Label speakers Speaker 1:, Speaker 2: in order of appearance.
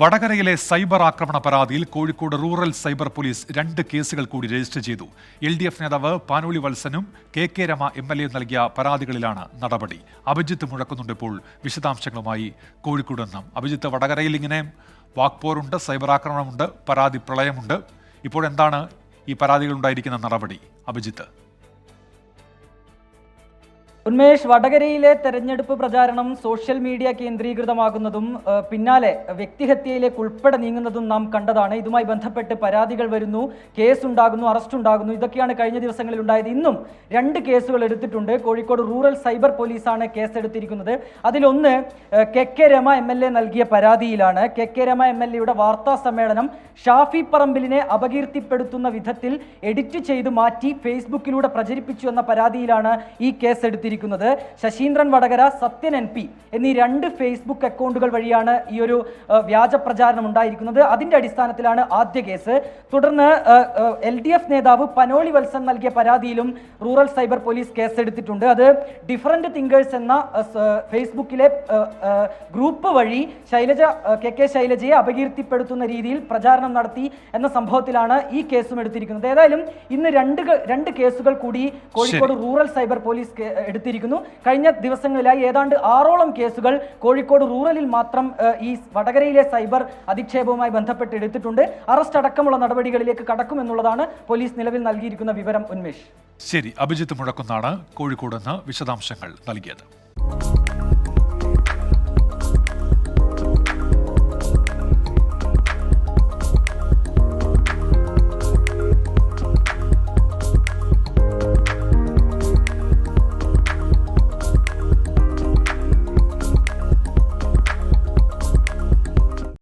Speaker 1: വടകരയിലെ സൈബർ ആക്രമണ പരാതിയിൽ കോഴിക്കോട് റൂറൽ സൈബർ പോലീസ് രണ്ട് കേസുകൾ കൂടി രജിസ്റ്റർ ചെയ്തു. എൽ ഡി എഫ് നേതാവ് Panoli വത്സനും K K Rama M L A നൽകിയ പരാതികളിലാണ് നടപടി. അഭിജിത്ത് മുഴക്കുന്നുണ്ട് ഇപ്പോൾ. വിശദാംശങ്ങളുമായി കോഴിക്കോട് നിന്നും. അഭിജിത്ത് വടകരയിൽ ഇങ്ങനെ വാക്പോറുണ്ട് സൈബർ ആക്രമണമുണ്ട് പരാതി പ്രളയമുണ്ട്. ഇപ്പോൾ എന്താണ് ഈ പരാതികളുണ്ടായിരിക്കുന്ന നടപടി? അഭിജിത്ത്.
Speaker 2: ഉന്മേഷ് വടകരയിലെ തെരഞ്ഞെടുപ്പ് പ്രചാരണം സോഷ്യൽ മീഡിയ കേന്ദ്രീകൃതമാകുന്നതും പിന്നാലെ വ്യക്തിഹത്യയിലേക്ക് ഉൾപ്പെടെ നീങ്ങുന്നതും നാം കണ്ടതാണ്. ഇതുമായി ബന്ധപ്പെട്ട് പരാതികൾ വരുന്നു കേസ് ഉണ്ടാകുന്നു അറസ്റ്റ് ഉണ്ടാകുന്നു ഇതൊക്കെയാണ് കഴിഞ്ഞ ദിവസങ്ങളിൽ ഉണ്ടായത്. ഇന്നും രണ്ട് കേസുകൾ എടുത്തിട്ടുണ്ട്. കോഴിക്കോട് റൂറൽ സൈബർ പോലീസാണ് കേസ് എടുത്തിരിക്കുന്നത് അതിലൊന്ന് K K Rama M L A നൽകിയ പരാതിയിലാണ്. K K Rama M L എയുടെ വാർത്താ സമ്മേളനം ഷാഫി പറമ്പിലിനെ അപകീർത്തിപ്പെടുത്തുന്ന വിധത്തിൽ എഡിറ്റ് ചെയ്ത് മാറ്റി ഫേസ്ബുക്കിലൂടെ പ്രചരിപ്പിച്ചു എന്ന പരാതിയിലാണ് ഈ കേസ് എടുത്തിരിക്കുന്നത് ശശീന്ദ്രൻ വടകര സത്യൻ എൻ പി എന്നീ രണ്ട് ഫേസ്ബുക്ക് അക്കൗണ്ടുകൾ വഴിയാണ് ഈ ഒരു വ്യാജ പ്രചാരണം ഉണ്ടായിരിക്കുന്നത്. അതിന്റെ അടിസ്ഥാനത്തിലാണ് ആദ്യ കേസ്. തുടർന്ന് എൽ ഡി എഫ് നേതാവ് പനോളി വത്സൻ നൽകിയ പരാതിയിലും റൂറൽ സൈബർ പോലീസ് കേസെടുത്തിട്ടുണ്ട്. അത് ഡിഫറന്റ് തിങ്കേഴ്സ് എന്ന ഫേസ്ബുക്കിലെ ഗ്രൂപ്പ് വഴി ശൈലജ കെ കെ ശൈലജയെ അപകീർത്തിപ്പെടുത്തുന്ന രീതിയിൽ പ്രചാരണം നടത്തി എന്ന സംഭവത്തിലാണ് ഈ കേസും എടുത്തിരിക്കുന്നത്. ഏതായാലും ഇന്ന് രണ്ട് രണ്ട് കേസുകൾ കൂടി കോഴിക്കോട് റൂറൽ സൈബർ പോലീസ് കേ- എടുത്തിരിക്കുന്നു. കഴിഞ്ഞ ദിവസങ്ങളിലായി ഏതാണ്ട് ആറോളം കേസുകൾ കോഴിക്കോട് റൂറലിൽ മാത്രം ഈ വടകരയിലെ സൈബർ അധിക്ഷേപവുമായി ബന്ധപ്പെട്ട് എടുത്തിട്ടുണ്ട്. അറസ്റ്റ് അടക്കമുള്ള നടപടികളിലേക്ക് കടക്കുമെന്നുള്ളതാണ് പോലീസ് നിലവിൽ നൽകിയിരിക്കുന്ന വിവരം ഉന്മേഷ്.
Speaker 1: ശരി അഭിജിത്ത് മുഴക്കുന്നാണ് കോഴിക്കോട് നിന്ന് വിശദാംശങ്ങൾ നൽകിയത്.